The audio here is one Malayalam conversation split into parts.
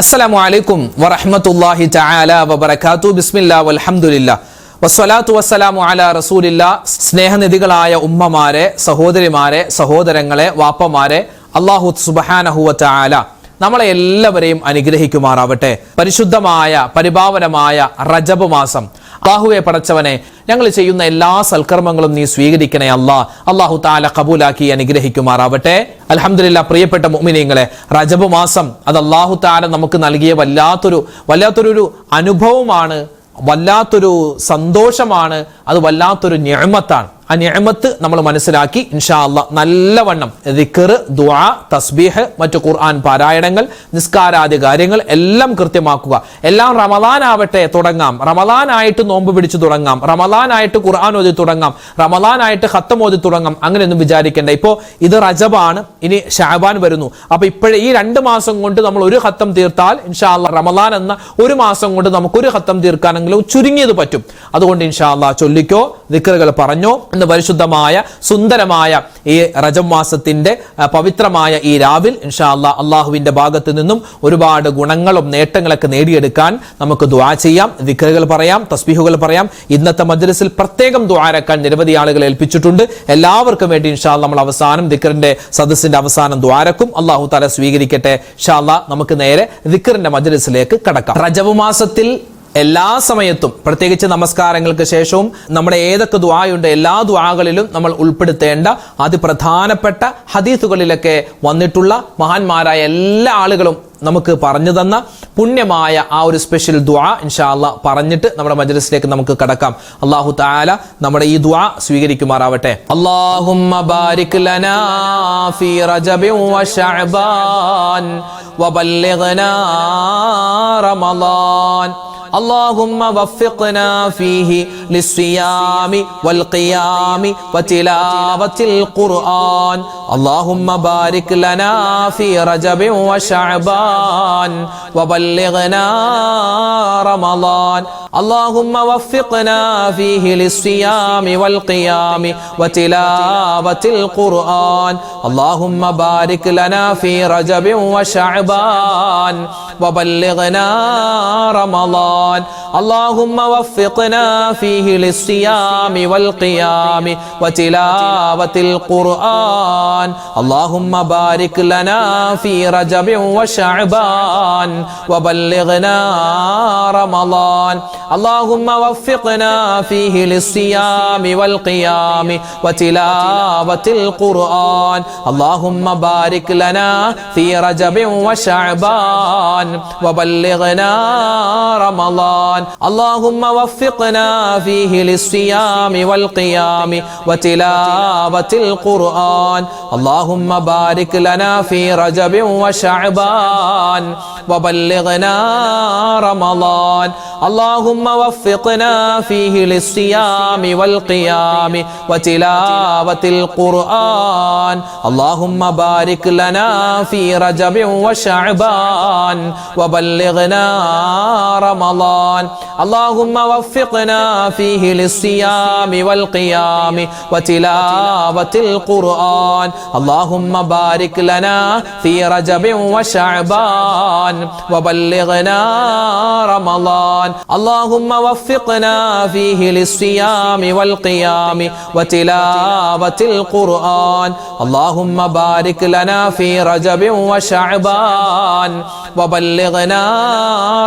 അസ്സലാമു അലൈക്കും വറഹ്മത്തുള്ളാഹി തആല വബറകാതു ബിസ്മില്ലാ വൽഹംദുലില്ലാ. വസ്വലാത്തു വസ്സലാമു അലാ റസൂലില്ലാ. സ്നേഹനിധികളായ ഉമ്മമാരെ സഹോദരിമാരെ സഹോദരങ്ങളെ വാപ്പമാരെ അള്ളാഹു സുബ്ഹാനഹു വ നമ്മളെ എല്ലാവരെയും അനുഗ്രഹിക്കുമാറാവട്ടെ. പരിശുദ്ധമായ പരിഭാവനമായ റജബ് മാസം അള്ളാഹുവെ പടച്ചവനെ ഞങ്ങൾ ചെയ്യുന്ന എല്ലാ സൽക്കർമ്മങ്ങളും നീ സ്വീകരിക്കണേ അല്ലാ. അള്ളാഹു താല കബൂലാക്കി അനുഗ്രഹിക്കുമാറാവട്ടെ. അലഹമില്ല പ്രിയപ്പെട്ട മുഅ്മിനീങ്ങളെ റജബ് മാസം അത് അള്ളാഹു താല നമുക്ക് നൽകിയ വല്ലാത്തൊരു വല്ലാത്തൊരു അനുഭവമാണ് വല്ലാത്തൊരു സന്തോഷമാണ് അത് വല്ലാത്തൊരു ഞെമത്താണ് ആ ഞാമത്ത് നമ്മൾ മനസ്സിലാക്കി. ഇൻഷാ അല്ല നല്ലവണ്ണം ദിക്കർ ദുആ തസ്ബീഹ് മറ്റു ഖുർആൻ പാരായണങ്ങൾ നിസ്കാരാദി കാര്യങ്ങൾ എല്ലാം കൃത്യമാക്കുക. എല്ലാം റമദാൻ ആവട്ടെ തുടങ്ങാം. റമദാൻ ആയിട്ട് നോമ്പ് പിടിച്ചു തുടങ്ങാം. റമദാൻ ആയിട്ട് ഖുർആൻ ഓതി തുടങ്ങാം. റമദാൻ ആയിട്ട് ഖത്തം ഓതി തുടങ്ങാം. അങ്ങനെയൊന്നും വിചാരിക്കേണ്ട. ഇപ്പോൾ ഇത് റജബാണ്. ഇനി ഷാബാൻ വരുന്നു. അപ്പോൾ ഇപ്പോഴേ ഈ രണ്ട് മാസം കൊണ്ട് നമ്മൾ ഒരു ഖത്തം തീർത്താൽ ഇൻഷാ അല്ല റമദാൻ എന്ന ഒരു മാസം കൊണ്ട് നമുക്കൊരു ഖത്തം തീർക്കാനെങ്കിലും ചുരുങ്ങിയത് പറ്റും. അതുകൊണ്ട് ഇൻഷാ അല്ല ചൊല്ലിക്കോ ദിക്കറുകൾ പറഞ്ഞോ. എന്ന് പരിശുദ്ധമായ സുന്ദരമായ ഈ റജം മാസത്തിന്റെ പവിത്രമായ ഈ രാവിൽ ഇൻഷാ അല്ലാ അള്ളാഹുവിന്റെ ഭാഗത്ത് നിന്നും ഒരുപാട് ഗുണങ്ങളും നേട്ടങ്ങളൊക്കെ നേടിയെടുക്കാൻ നമുക്ക് ദ്വാ ചെയ്യാം ദിക്കറുകൾ പറയാം തസ്ബീഹുകൾ പറയാം. ഇന്നത്തെ മജ്ലിസിൽ പ്രത്യേകം ദ്വാരക്കാൻ നിരവധി ആളുകളെ ഏൽപ്പിച്ചിട്ടുണ്ട്. എല്ലാവർക്കും വേണ്ടി ഇൻഷാ നമ്മൾ അവസാനം ദിക്കറിന്റെ സദസ്സിന്റെ അവസാനം ദ്വാരക്കും അള്ളാഹു തല സ്വീകരിക്കട്ടെ. ഇൻഷാ നമുക്ക് നേരെ ദിക്കറിന്റെ മജ്ലിസിലേക്ക് കടക്കാം. റജബ് മാസത്തിൽ എല്ലാ സമയത്തും പ്രത്യേകിച്ച് നമസ്കാരങ്ങൾക്ക് ശേഷവും നമ്മുടെ ഏതൊക്കെ ദ്വായുണ്ട് എല്ലാ ദ്വാകളിലും നമ്മൾ ഉൾപ്പെടുത്തേണ്ട അതിപ്രധാനപ്പെട്ട ഹദീസുകളിലൊക്കെ വന്നിട്ടുള്ള മഹാന്മാരായ എല്ലാ ആളുകളും നമുക്ക് പറഞ്ഞു തന്ന പുണ്യമായ ആ ഒരു സ്പെഷ്യൽ ദ്വാ ഇൻഷാ അള്ളാ പറഞ്ഞിട്ട് നമ്മുടെ മജ്ലിസിലേക്ക് നമുക്ക് കടക്കാം. അള്ളാഹു താല നമ്മുടെ ഈ ദ്വാ സ്വീകരിക്കുമാറാവട്ടെ. അല്ലാഹുമ്മ ബാരിക് ലനാ വബല്ലിഗ്നാ اللهم وفقنا فيه للصيام والقيام وتلاوة القرآن. اللهم بارك لنا في رجب وشعبان وبلغنا رمضان. اللهم وفقنا فيه للصيام والقيام وتلاوة القرآن. اللهم بارك لنا في رجب وشعبان وبلغنا رمضان. اللهم وفقنا فيه للصيام والقيام وتلاوة القرآن. اللهم بارك لنا في رجب وشعبان وبلغنا رمضان. اللهم وفقنا فيه للصيام والقيام وتلاوة القرآن. اللهم بارك لنا في رجب وشعبان وبلغنا رمضان. اللهم وفقنا فيه للصيام والقيام وتلاوة القرآن. اللهم بارك لنا في رجب وشعبان وبلغنا رمضان. اللهم وفقنا فيه للصيام والقيام وتلاوة القرآن. اللهم بارك لنا في رجب وشعبان وبلغنا رمضان. اللهم وفقنا فيه للصيام والقيام وتلاوة القرآن. اللهم بارك لنا في رجب وشعبان وبلغنا رمضان. اللهم وفقنا فيه للصيام والقيام وتلاوة القرآن. اللهم بارك لنا في رجب وشعبان وبلغنا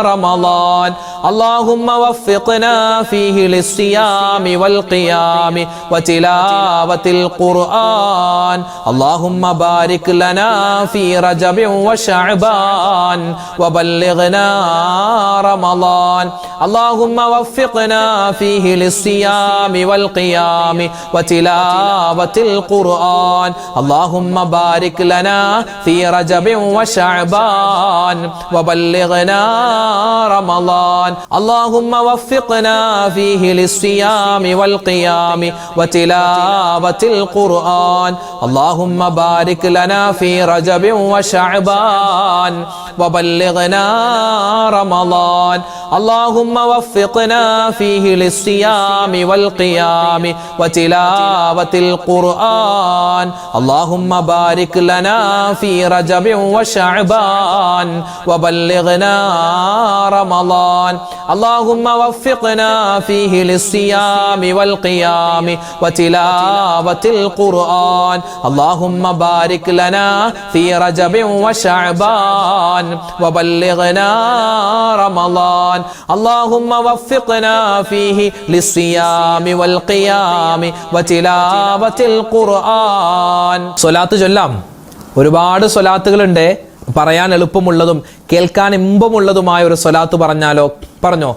رمضان. اللهم وفقنا فيه للصيام والقيام وتلاوة القرآن. اللهم بارك لنا في رجب وشعبان وبلغنا رمضان. اللهم وفقنا فيه للصيام والقيام وتلاوة القرآن. اللهم بارك لنا في رجب وشعبان وبلغنا رمضان. اللهم وفقنا فيه للصيام والقيام وتلاوة القرآن. اللهم بارك لنا في رجب وشعبان وبلغنا رمضان. اللهم وفقنا فيه للصيام والقيام وتلاوة القرآن. اللهم بارك لنا في رجب وشعبان وبلغنا رمضان. اللهم وفقنا فيه للصيام والقيام وتلاوة القرآن اللهم بارك لنا في رجب وشعبان وبلغنا رمضان اللهم وفقنا فيه للصيام والقيام وتلاوة القرآن صلاة جلام ഒരുപാട് സ്വലാത്തുകളുണ്ട് പറയാൻ എളുപ്പമുള്ളതും കേൾക്കാൻ ഇമ്പമുള്ളതുമായ ഒരു സ്വലാത്ത് പറഞ്ഞാലോ? പറഞ്ഞോ?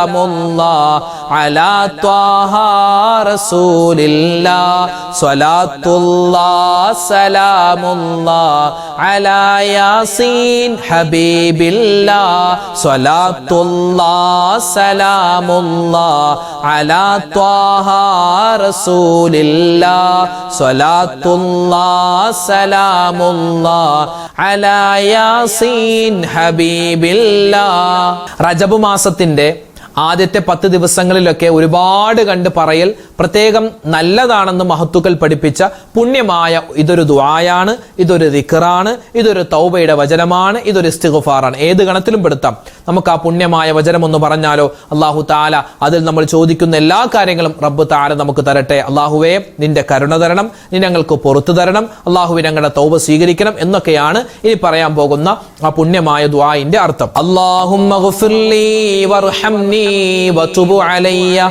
സ്വലാത്തുല്ലാ الله على طه റസൂലില്ലാ. സ്വലാത്തുല്ലാ സലാമുല്ലാ അലാ യാസീൻ ഹബീബില്ലാ. സ്വലാത്തുല്ലാ സലാമുല്ലാ അലാ الله റസൂലില്ലാ. സ്വലാത്തുല്ലാ സലാമുല്ലാ അലാ യാസീൻ ഹബീബില്ലാ. رسول الله صلاة الله سلام الله على ياسين حبيب الله റജബ് മാസത്തിന്റെ ആദ്യത്തെ പത്ത് ദിവസങ്ങളിലൊക്കെ ഒരുപാട് കണ്ട് പറയൽ പ്രത്യേകം നല്ലതാണെന്ന് മഹത്തുക്കൾ പഠിപ്പിച്ച പുണ്യമായ ഇതൊരു ദ്വായാണ് ഇതൊരു ദിക്കറാണ് ഇതൊരു തൗബയുടെ വചനമാണ് ഇതൊരു ഇസ്തിഗുഫാറാണ്. ഏത് ഗണത്തിലും പെടുത്താം. നമുക്ക് ആ പുണ്യമായ വചനം ഒന്ന് പറഞ്ഞാലോ? അള്ളാഹു താല അതിൽ നമ്മൾ ചോദിക്കുന്ന എല്ലാ കാര്യങ്ങളും റബ്ബ് താല നമുക്ക് തരട്ടെ. അള്ളാഹുവേ നിന്റെ കരുണ തരണം നീ ഞങ്ങൾക്ക് പുറത്തു തരണം അള്ളാഹുവെ ഞങ്ങളുടെ തൗബ സ്വീകരിക്കണം എന്നൊക്കെയാണ് ഇനി പറയാൻ പോകുന്ന ആ പുണ്യമായ ദ്വായിന്റെ അർത്ഥം. അള്ളാഹും وتب علي.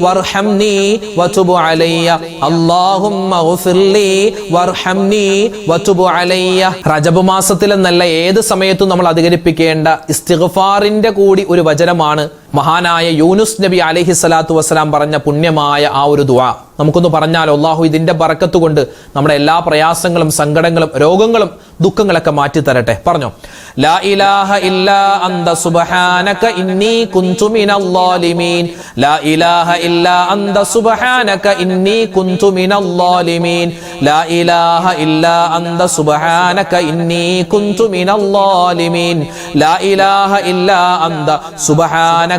وارحمني وتب علي اللهم اغفر لي وارحمني وتب علي റജബ് മാസത്തിൽ എന്നല്ല ഏത് സമയത്തും നമ്മൾ അധികരിപ്പിക്കേണ്ട ഇസ്തിഗ്ഫാറിന്റെ കൂടി ഒരു വചനമാണ് മഹാനായ യൂനുസ് നബി അലഹി സ്വലാത്തു വസ്സലാം പറഞ്ഞ പുണ്യമായ ആ ഒരു ദുആ. നമുക്കൊന്ന് പറഞ്ഞാൽ അള്ളാഹു ഇതിന്റെ ബറക്കത്ത് കൊണ്ട് നമ്മുടെ എല്ലാ പ്രയാസങ്ങളും സങ്കടങ്ങളും രോഗങ്ങളും ദുഃഖങ്ങളൊക്കെ മാറ്റി തരട്ടെ. പറഞ്ഞോ. ലാ ഇലാഹ സുബ്ഹാനക ഇന്നി മിനൽ ളാലിമീൻ ലാ ഇലാഹ സുബ്ഹാനക ഇന്നി മിനൽ ളാലിമീൻ ലാ ഇലാഹ സുബ്ഹാനക ഇന്നി മിനൽ ളാലിമീൻ ലാ ഇലാഹ സുബ്ഹാനക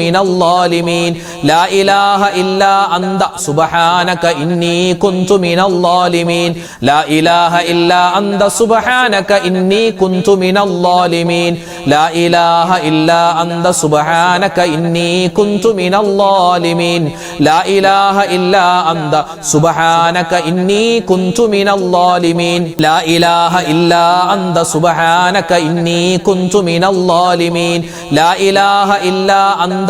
മിനൽ ളാലിമീൻ ലാ ഇലാഹ ഇല്ലാ അന്ത. സുബ്ഹാനക ഇന്നി കുന്തു മിനൽ ളാലിമീൻ ലാ ഇലാഹ ഇല്ലാ അന്ത. സുബ്ഹാനക ഇന്നി കുന്തു മിനൽ ളാലിമീൻ ലാ ഇലാഹ ഇല്ലാ അന്ത. സുബ്ഹാനക ഇന്നി കുന്തു മിനൽ ളാലിമീൻ ലാ ഇലാഹ ഇല്ലാ അന്ത. സുബ്ഹാനക ഇന്നി കുന്തു മിനൽ ളാലിമീൻ ലാ ഇലാഹ ഇല്ലാ അന്ത. സുബ്ഹാനക ഇന്നി കുന്തു മിനൽ ളാലിമീൻ ലാ ഇലാഹ ഇല്ലാ അന്ത.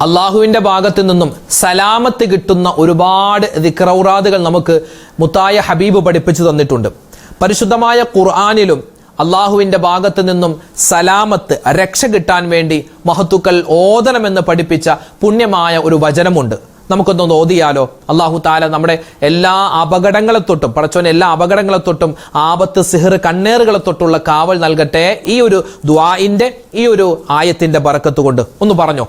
അള്ളാഹുവിന്റെ ഭാഗത്ത് നിന്നും സലാമത്ത് കിട്ടുന്ന ഒരുപാട് ദിക്റൗറാദുകൾ നമുക്ക് മുത്തായ ഹബീബ് പഠിപ്പിച്ചു തന്നിട്ടുണ്ട്. പരിശുദ്ധമായ ഖുർആാനിലും അള്ളാഹുവിന്റെ ഭാഗത്ത് നിന്നും സലാമത്ത് രക്ഷ കിട്ടാൻ വേണ്ടി മഹത്തുക്കൾ ഓതണമെന്ന് പഠിപ്പിച്ച പുണ്യമായ ഒരു വചനമുണ്ട്. നമുക്കൊന്ന് ഓതിയാലോ? അള്ളാഹു താല നമ്മുടെ എല്ലാ അപകടങ്ങളെ തൊട്ടും പടച്ചോൻ എല്ലാ അപകടങ്ങളെ തൊട്ടും ആപത്ത് സിഹർ കണ്ണേറുകളെ തൊട്ടുള്ള കാവൽ നൽകട്ടെ. ഈ ഒരു ദ്വായിന്റെ ഈ ഒരു ആയത്തിന്റെ ബറക്കത്ത് കൊണ്ട് ഒന്ന് പറഞ്ഞോ?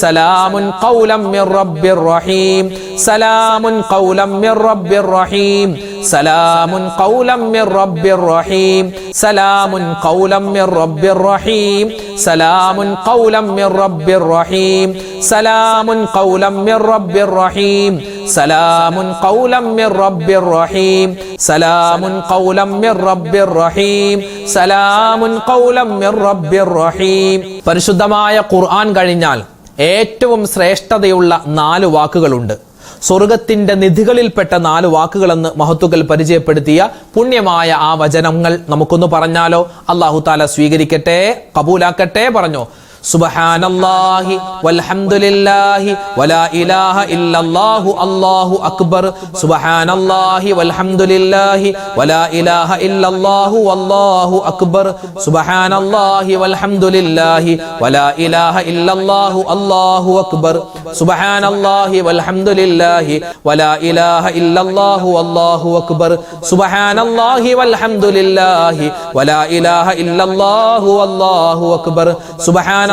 സലാമുൻ ഖൗലം മിർ റബ്ബിർ റഹീം സലാമുൻ ഖൗലം മിർ റബ്ബിർ റഹീം സലാമുൻ ഖൗലം മിർ റബ്ബിർ റഹീം സലാമുൻ ഖൗലം മിർ റബ്ബിർ റഹീം സലാമുൻ ഖൗലം മിർ റബ്ബിർ റഹീം സലാമുൻ ഖൗലം മിർ റബ്ബിർ റഹീം സലാമുൻ ഖൗലം മിർ റബ്ബിർ റഹീം സലാമുൻ ഖൗലം മിർ റബ്ബിർ റഹീം സലാമുൻ ഖൗലം മിർ റബ്ബിർ റഹീം പരിശുദ്ധമായ ഖുർആൻ കഴിഞ്ഞാൽ ഏറ്റവും ശ്രേഷ്ഠതയുള്ള നാല് വാക്കുകളുണ്ട്. സ്വർഗത്തിന്റെ നിധികളിൽപ്പെട്ട നാല് വാക്കുകളെന്ന് മഹത്തുക്കൾ പരിചയപ്പെടുത്തിയ പുണ്യമായ ആ വചനങ്ങൾ നമുക്കൊന്ന് പറഞ്ഞാലോ? അള്ളാഹു താല സ്വീകരിക്കട്ടെ കബൂലാക്കട്ടെ പറഞ്ഞോ? സുബ്ഹാനല്ലാഹി വൽഹംദുലില്ലാഹി വലാ ഇലാഹ ഇല്ലല്ലാഹു അല്ലാഹു അക്ബർ. സുബ്ഹാനല്ലാഹി വൽഹംദുലില്ലാഹി വലാ ഇലാഹ ഇല്ലല്ലാഹു വല്ലാഹു അക്ബർ. സുബ്ഹാനല്ലാഹി വൽഹംദുലില്ലാഹി വലാ ഇലാഹ ഇല്ലല്ലാഹു അല്ലാഹു അക്ബർ. സുബ്ഹാനല്ലാഹി വൽഹംദുലില്ലാഹി വലാ ഇലാഹ ഇല്ലല്ലാഹു വല്ലാഹു അക്ബർ. സുബ്ഹാനല്ലാഹി വൽഹംദുലില്ലാഹി വലാ ഇലാഹ ഇല്ലല്ലാഹു വല്ലാഹു അക്ബർ. സുബ്ഹാന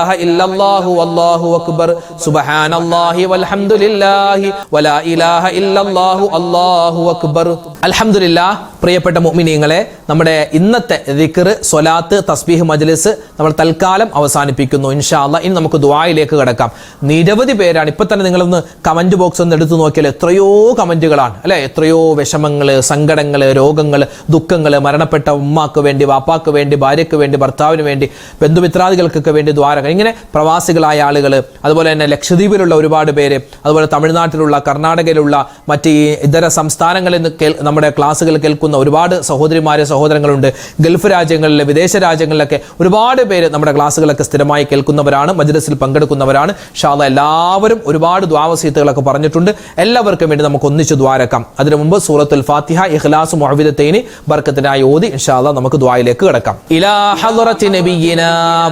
ഇലാഹ ഇല്ലല്ലാഹു അല്ലാഹു അക്ബർ. സുബ്ഹാനല്ലാഹി വൽഹംദുലില്ലാഹി വലാ ഇലാഹ ഇല്ലല്ലാഹു അല്ലാഹു അക്ബർ. അൽഹംദുലില്ലാഹ്. പ്രിയപ്പെട്ട മുമിനിയങ്ങളെ നമ്മുടെ ഇന്നത്തെ ദിക്കർ സ്വലാത്ത് തസ്ബീഹ് മജ്ലിസ് നമ്മൾ തൽക്കാലം അവസാനിപ്പിക്കുന്നു. ഇൻഷാല്ല ഇനി നമുക്ക് ദ്വായിലേക്ക് കിടക്കാം. നിരവധി പേരാണ് ഇപ്പം തന്നെ നിങ്ങളൊന്ന് കമന്റ് ബോക്സ് ഒന്ന് എടുത്തു നോക്കിയാൽ എത്രയോ കമന്റുകളാണ് അല്ലേ? എത്രയോ വിഷമങ്ങൾ സങ്കടങ്ങൾ രോഗങ്ങൾ ദുഃഖങ്ങൾ മരണപ്പെട്ട ഉമ്മാക്ക് വേണ്ടി വാപ്പാക്ക് വേണ്ടി ഭാര്യയ്ക്ക് വേണ്ടി ഭർത്താവിന് വേണ്ടി ബന്ധുമിത്രാദികൾക്കൊക്കെ വേണ്ടി ദ്വാരങ്ങൾ ഇങ്ങനെ പ്രവാസികളായ ആളുകൾ അതുപോലെ തന്നെ ലക്ഷദ്വീപിലുള്ള ഒരുപാട് പേര് അതുപോലെ തമിഴ്നാട്ടിലുള്ള കർണാടകയിലുള്ള മറ്റ് ഇതര സംസ്ഥാനങ്ങളിൽ നിന്ന് നമ്മുടെ ക്ലാസ്സുകൾ കേൾക്കുന്ന പോകുന്ന ഒരുപാട് സഹോദരിമാരെ സഹോദരങ്ങളുണ്ട്. ഗൾഫ് രാജ്യങ്ങളിലെ വിദേശ രാജ്യങ്ങളിലൊക്കെ ഒരുപാട് പേര് നമ്മുടെ ക്ലാസ്സുകളൊക്കെ സ്ഥിരമായി കേൾക്കുന്നവരാണ് മജ്ലസിൽ പങ്കെടുക്കുന്നവരാണ്. ഷാദ എല്ലാവരും ഒരുപാട് ദ്വാവസീത്തുകളൊക്കെ പറഞ്ഞിട്ടുണ്ട്. എല്ലാവർക്കും വേണ്ടി നമുക്ക് ഒന്നിച്ച് ദ്വാരക്കാം അതിനു മുമ്പ് സൂറത്തുൽ ഫാത്തിഹ ഇഖ്ലാസ് മുഹവിദത്തേന് ബർക്കത്തിനായി ഓതി ഇൻഷാല്ല നമുക്ക് ദ്വായിലേക്ക് കിടക്കാം. ഇലാ ഹദറത്തി നബിയിന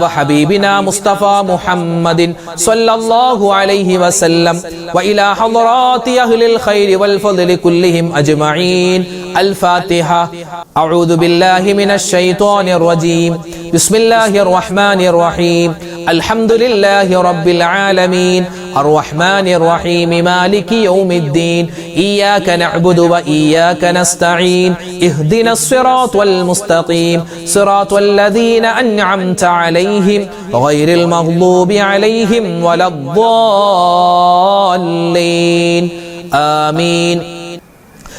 വ ഹബീബിന മുസ്തഫ മുഹമ്മദിൻ സല്ലല്ലാഹു അലൈഹി വസല്ലം. വ ഇലാ ഹദറാത്തി അഹ്ലിൽ ഖൈരി വൽ ഫദ്ലി കുല്ലിഹിം അജ്മഈൻ. അൽ الفاتحة أعوذ بالله من الشيطان الرجيم. بسم الله الرحمن الرحيم. الحمد لله رب العالمين. الرحمن الرحيم مالك يوم الدين. إياك نعبد وإياك نستعين. اهدنا الصراط المستقيم. صراط الذين أنعمت عليهم غير المغضوب عليهم ولا الضالين. آمين.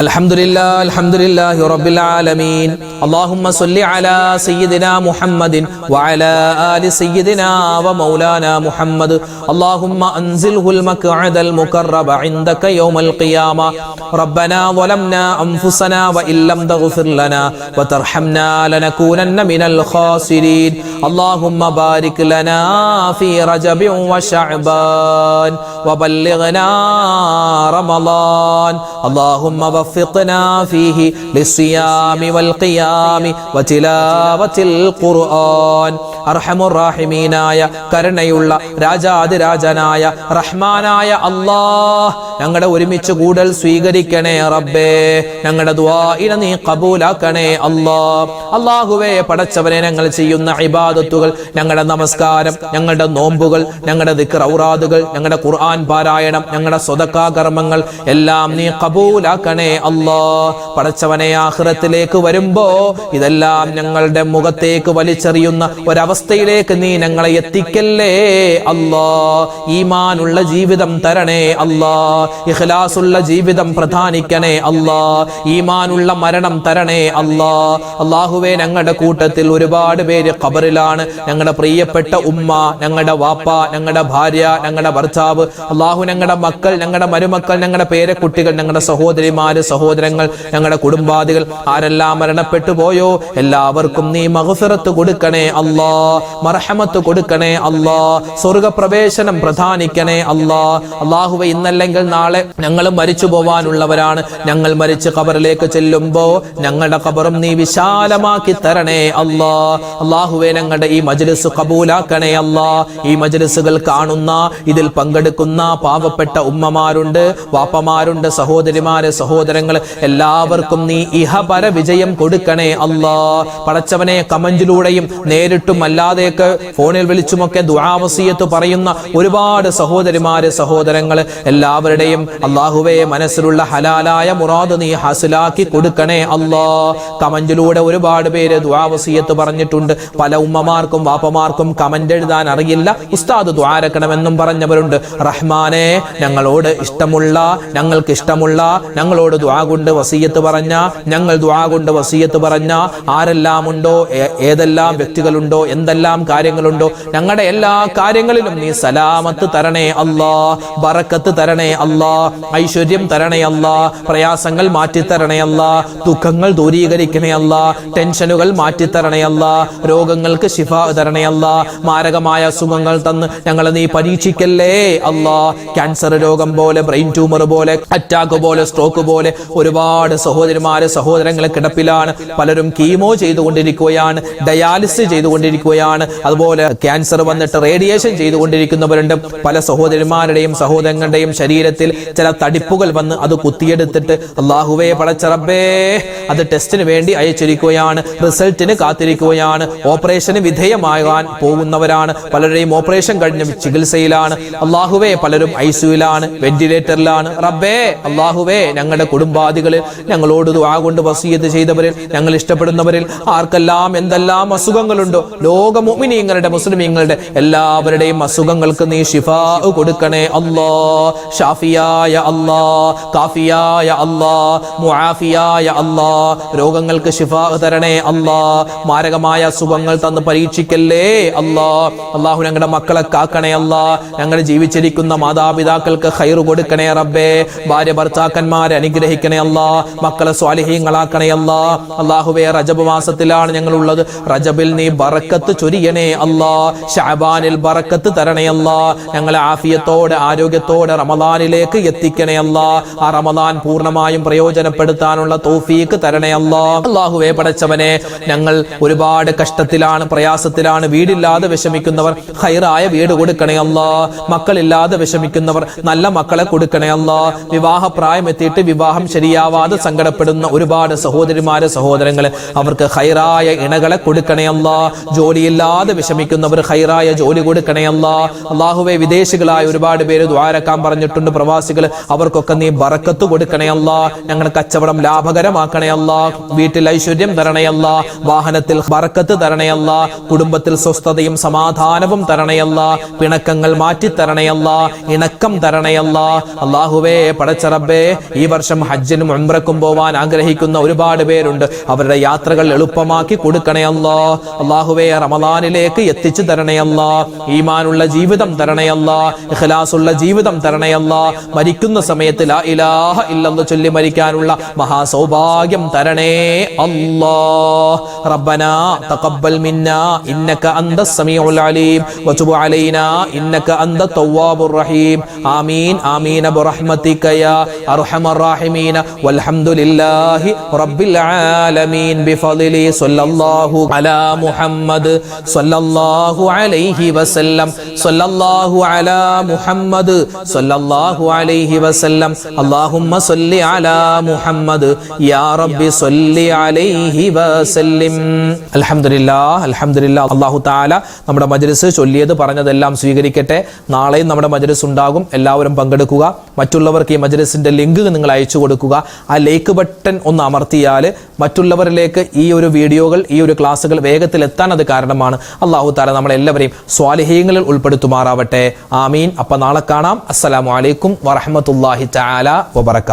الحمد لله الحمد لله رب العالمين اللهم صل على سيدنا محمد وعلى آل سيدنا ومولانا محمد اللهم أنزله المقعد المقرب عندك يوم القيامة ربنا ظلمنا أنفسنا وإن لم تغفر لنا وترحمنا لنكونن من الخاسرين اللهم بارك لنا في رجب وشعبان وبلغنا رمضان اللهم وفقنا فيه للصيام والقيام وتلاوة القرآن. അർഹമുറാഹിമീനായ കരുണയുള്ള രാജാതിരാജനായ റഹ്മാനായ അല്ലാഹ് ഞങ്ങളുടെ ഒരുമിച്ച് കൂടൽ സ്വീകരിക്കണേ റബ്ബേ. ഞങ്ങളുടെ ദ്വാഇന നീ കബൂലാക്കണേ അള്ളാ അള്ളാഹുവേ പടച്ചവനെ ഞങ്ങൾ ചെയ്യുന്ന ഇബാദത്തുകൾ ഞങ്ങളുടെ നമസ്കാരം ഞങ്ങളുടെ നോമ്പുകൾ ഞങ്ങളുടെ ദിക്ർ ഔറാദുകൾ ഞങ്ങളുടെ ഖുർആൻ പാരായണം ഞങ്ങളുടെ സ്വതക്കാ കർമ്മങ്ങൾ എല്ലാം നീ കബൂലാക്കണേ അള്ളാ പടച്ചവനെ ആഹ്റത്തിലേക്ക് വരുമ്പോ ഇതെല്ലാം ഞങ്ങളുടെ മുഖത്തേക്ക് വലിച്ചെറിയുന്ന ഒരവസ്ഥയിലേക്ക് നീ ഞങ്ങളെ എത്തിക്കല്ലേ? അല്ലാ ഈമാനുള്ള ജീവിതം തരണേ അല്ലാ ഇഖ്ലാസുള്ള ജീവിതം പ്രധാനിക്കണേ അല്ലാ ഈമാനുള്ള മരണം തരണേ അല്ലാ. അള്ളാഹുവെ ഞങ്ങളുടെ കൂട്ടത്തിൽ ഒരുപാട് പേര് ഖബറിലാണ്. ഞങ്ങളുടെ പ്രിയപ്പെട്ട ഉമ്മ ഞങ്ങളുടെ വാപ്പ ഞങ്ങളുടെ ഭാര്യ ഞങ്ങളുടെ ഭർത്താവ്. അള്ളാഹു ഞങ്ങളുടെ മക്കൾ ഞങ്ങളുടെ മരുമക്കൾ ഞങ്ങളുടെ പേരക്കുട്ടികൾ ഞങ്ങളുടെ സഹോദരിമാര് സഹോദരങ്ങൾ ഞങ്ങളുടെ കുടുംബാദികൾ ആരെല്ലാം മരണപ്പെട്ടു പോയോ? എല്ലാവർക്കും നീ മഹസുറത്ത് കൊടുക്കണേ അല്ലാ. മർഹമത്ത് കൊടുക്കണേ അല്ലാ സ്വർഗപ്രവേശനം പ്രധാനിക്കണേ അല്ലാ അള്ളാഹുവെ ഇന്നല്ലെങ്കിൽ നാളെ ഞങ്ങൾ മരിച്ചു പോവാനുള്ളവരാണ്. ഞങ്ങൾ മരിച്ച് ഖബറിലേക്ക് ചെല്ലുമ്പോ ഞങ്ങളുടെ ഖബറും നീ വിശാലമാക്കി തരണേ അല്ലാ അള്ളാഹുവെ ഞങ്ങളുടെ ഈ മജ്ലിസ് കബൂലാക്കണേ അല്ലാ ഈ മജ്ലിസുകൾ കാണുന്ന ഇതിൽ പങ്കെടുക്കുന്ന പാവപ്പെട്ട ഉമ്മമാരുണ്ട് വാപ്പമാരുണ്ട് സഹോദരിമാര് സഹോദരങ്ങൾ എല്ലാവർക്കും നീ ഇഹപര വിജയം കൊടുക്കണേ അല്ലാ പടച്ചവനെ കമന്റിലൂടെയും നേരിട്ടും അല്ലാതെയൊക്കെ ഫോണിൽ വിളിച്ചുമൊക്കെ ദുആവസിയത്ത് പറയുന്ന ഒരുപാട് സഹോദരിമാര് സഹോദരങ്ങൾ എല്ലാവരുടെയും അള്ളാഹുവെ മനസ്സിലുള്ള ഹലാലായ മുറാദ് നീ ഹാസിലാക്കി കൊടുക്കണേ അല്ലാ. കമന്റിലൂടെ ഒരുപാട് പേര് ദുആവസിയത്ത് പറഞ്ഞിട്ടുണ്ട്. പല ഉമ്മമാർക്കും വാപ്പമാർക്കും കമന്റ് എഴുതാൻ അറിയില്ല. ഉസ്താദ് ദ്വാരക്കണമെന്നും പറഞ്ഞവരുണ്ട്. റഹ്മാനെ ഞങ്ങളോട് ഇഷ്ടമുള്ള ഞങ്ങൾക്ക് ഇഷ്ടമുള്ള ഞങ്ങളോട് ദ്വാ കൊണ്ട് വസീയത്ത് പറഞ്ഞ ഞങ്ങൾ ദ്വാ കൊണ്ട് വസീയത്ത് പറഞ്ഞ ആരെല്ലാം ഉണ്ടോ ഏതെല്ലാം വ്യക്തികളുണ്ടോ എന്തെല്ലാം കാര്യങ്ങളുണ്ടോ? ഞങ്ങളുടെ എല്ലാ കാര്യങ്ങളിലും നീ സലാമത്ത് തരണേ അല്ലാ ബറക്കത്ത് തരണേ അല്ലാ ഐശ്വര്യം തരണേ അല്ലാ പ്രയാസങ്ങൾ മാറ്റിത്തരണേ അല്ലാ ദുഃഖങ്ങൾ ദൂരീകരിക്കണേ അല്ലാ ടെൻഷനുകൾ മാറ്റിത്തരണേ അല്ലാ രോഗങ്ങൾക്ക് ശിഫ തരണേ അല്ലാ മാരകമായ അസുഖങ്ങൾ തന്ന് ഞങ്ങളെ നീ പരീക്ഷിക്കല്ലേ അല്ലാ. ക്യാൻസർ രോഗം പോലെ ബ്രെയിൻ ട്യൂമർ പോലെ അറ്റാക്ക് പോലെ സ്ട്രോക്ക് പോലെ ഒരുപാട് സഹോദരിമാര് സഹോദരങ്ങളെ കിടപ്പിലാണ്. പലരും കീമോ ചെയ്തുകൊണ്ടിരിക്കുകയാണ് ഡയാലിസിസ് ചെയ്തുകൊണ്ടിരിക്കുകയാണ് അതുപോലെ ക്യാൻസർ വന്നിട്ട് റേഡിയേഷൻ ചെയ്തുകൊണ്ടിരിക്കുന്നവരുണ്ട്. പല സഹോദരിമാരുടെയും സഹോദരങ്ങളുടെയും ശരീരത്തിൽ ചില തടിപ്പുകൾ വന്ന് അത് കുത്തിയെടുത്തിട്ട് അള്ളാഹുവേ പടച്ചറബേ അത് ടെസ്റ്റിന് വേണ്ടി അയച്ചിരിക്കുകയാണ്. റിസൾട്ടിന് കാത്തിരിക്കുകയാണ്. ഓപ്പറേഷന് വിധേയമാകാൻ പോകുന്നവരാണ്. പലരുടെയും ഓപ്പറേഷൻ കഴിഞ്ഞ ചികിത്സയിലാണ്. അള്ളാഹുവേ പലരും ഐസിയുലാണ് വെന്റിലേറ്ററിലാണ് റബ്ബേ അള്ളാഹുവേ ഞങ്ങളുടെ കുടുംബാദികളിൽ ഞങ്ങളോട് കൊണ്ട് വസീയത്ത് ചെയ്തവരിൽ ഞങ്ങൾ ഇഷ്ടപ്പെടുന്നവരിൽ ആർക്കെല്ലാം എന്തെല്ലാം അസുഖങ്ങളുണ്ടോ? ലോക മുഅ്മിനീങ്ങളുടെ മുസ്ലിമീങ്ങളുടെ എല്ലാവരുടെയും അസുഖങ്ങൾക്ക് നീ ഷിഫാ കൊടുക്കണേ അല്ലാ. ഷാഫിയായ അല്ലാ കാഫിയായ അല്ലാ മുആഫിയായ അല്ലാ. രോഗങ്ങൾക്ക് ഷിഫാ തരണേ അല്ലാ. മാരകമായ അസുഖങ്ങൾ തന്ന് പരീക്ഷിക്കല്ലേ അല്ലാ. അള്ളാഹു ഞങ്ങളുടെ മക്കളെ കാക്കണേ അല്ലാ. ഞങ്ങൾ ജീവിച്ചിരിക്കുന്ന മാതാപിതാക്കൾക്ക് ഹൈറ് കൊടുക്കണേ റബ്ബേ. ഭാര്യ ഭർത്താക്കന്മാരെ അനുഗ്രഹിക്കണേ അല്ലാ. മക്കളെ സ്വാലിഹീങ്ങളാക്കണേ അല്ലാ. അള്ളാഹുവേ റജബ് മാസത്തിലാണ് ഞങ്ങളുള്ളത്. റജബിൽ നീ ബറക്കത്ത് ചൊരിയണേ അല്ലാ. ഷാബാനിൽ ബറക്കത്ത് തരണേ അല്ലാ. ഞങ്ങളെ ആഫിയത്തോടെ ആരോഗ്യത്തോടെ റമദാനിലേക്ക് എത്തിക്കണേ അല്ലാ. ആ റമദാൻ പൂർണമായും പ്രയോജനപ്പെടുത്താനുള്ള തോഫീക്ക് തരണേ അല്ലാ. അള്ളാഹുവേ പടച്ചവനെ ഞങ്ങൾ ഒരുപാട് കഷ്ടത്തിലാണ് പ്രയാസത്തിലാണ് വീടില്ലാതെ വിഷമിക്കുന്നവർ ഹൈറായ വീട് കൊടുക്കണേ അല്ലാ. മക്കളില്ലാതെ വിഷമിക്കുന്നവർ നല്ല മക്കളെ കൊടുക്കണേ അല്ലാ. വിവാഹ പ്രായം എത്തിയിട്ട് വിവാഹം ശരിയാവാതെ സങ്കടപ്പെടുന്ന ഒരുപാട് സഹോദരിമാരെ സഹോദരങ്ങളെ അവർക്ക് ഹൈറായ ഇണകളെ കൊടുക്കണേ അല്ലാ. ജോലിയില്ലാതെ വിഷമിക്കുന്നവർ ഹൈറായ ജോലി കൊടുക്കണേ അല്ലാ. അള്ളാഹുവെ വിദേശികളായ ഒരുപാട് പേര് ദ്വാരക്കാൻ പറഞ്ഞിട്ടുണ്ട്. പ്രവാസികൾ അവർക്കൊക്കെ നീ ബറക്കത്ത് കൊടുക്കണേ അല്ലാ. ഞങ്ങളുടെ കച്ചവടം ലാഭകരമാക്കണേ അല്ലാ. വീട്ടിൽ ഐശ്വര്യം തരണേ വാഹനത്തിൽ ബറക്കത്ത് തരണേ കുടുംബത്തിൽ സ്വസ്ഥതയും സമാധാനവും തരണേ പിണക്കങ്ങൾ മാറ്റി തരണേ ഇണക്കം തരണേ അല്ലാ. അള്ളാഹുവേ പടച്ചറബേ ഈ വർഷം ഹജ്ജിനും ഉംറക്കും പോവാൻ ആഗ്രഹിക്കുന്ന ഒരുപാട് പേരുണ്ട്. അവരുടെ യാത്രകൾ എളുപ്പമാക്കി കൊടുക്കണേ അല്ലാ. അള്ളാഹുവേ റമദാനിലേക്ക് എത്തിച്ചു തരണേ അല്ലാ. ഈമാനുള്ള ജീവിതം തരണേ ഇഖലാസുള്ള ജീവിതം തരണേ അല്ലാ. മരിക്കുന്ന സമയത്ത് ലാ ഇലാഹ ഇല്ലെന്ന് ചൊല്ലി മരിക്കാനുള്ള മഹാസൗഭാഗ്യം തരണേ അല്ലാ. റബ്ബന തഖബ്ബൽ മിന്നാ ഇന്നക അന്ത സമീഉൽ അലീം. വതുബ് അലൈനാ ഇന്നക അന്ത തവ്വാബുർ റഹീം. ആമീൻ ആമീൻ ബിറഹ്മതിക യാ അർഹമർ റഹീമീൻ വൽഹംദുലില്ലാഹി റബ്ബിൽ ആലമീൻ. ബിഫളിലി സ്വല്ലല്ലാഹു അലാ മുഹമ്മദ് സ്വല്ലല്ലാഹു അലൈഹി വസല്ലം സല്ലല്ലാഹു അലാ മുഹമ്മദ് സല്ലല്ലാഹു അലൈഹി വസല്ലം. അല്ലാഹുമ്മ സല്ലി അലാ മുഹമ്മദ് യാ റബ്ബി സല്ലി അലൈഹി വസല്ലിം. അൽഹംദുലില്ലാഹ് അൽഹംദുലില്ലാഹ്. അല്ലാഹു തആല നമ്മുടെ മജ്ലിസ് ചൊല്ലിയത് പറഞ്ഞതെല്ലാം സ്വീകരിക്കട്ടെ. നാളെയും നമ്മുടെ മജ്ലിസ് ഉണ്ടാകും. എല്ലാവരും പങ്കെടുക്കുക. മറ്റുള്ളവർക്ക് ഈ മജ്ലിസിന്റെ ലിങ്ക് നിങ്ങൾ അയച്ചു കൊടുക്കുക. ആ ലൈക്ക് ബട്ടൺ ഒന്ന് അമർത്തിയാൽ മറ്റുള്ളവരിലേക്ക് ഈ ഒരു വീഡിയോകൾ ഈ ഒരു ക്ലാസ്സുകൾ വേഗത്തിൽ എത്താൻ അത് കാരണമാണ്. അള്ളാഹു താല നമ്മളെല്ലാവരെയും സ്വാലിഹീങ്ങളിൽ ഉൾപ്പെടുത്തുമാറാവട്ടെ. ആമീൻ. അപ്പൊ നാളെ കാണാം. അസ്സലാമു അലൈക്കും വറഹമത്തല്ലാഹി തആല വബറകാത്തു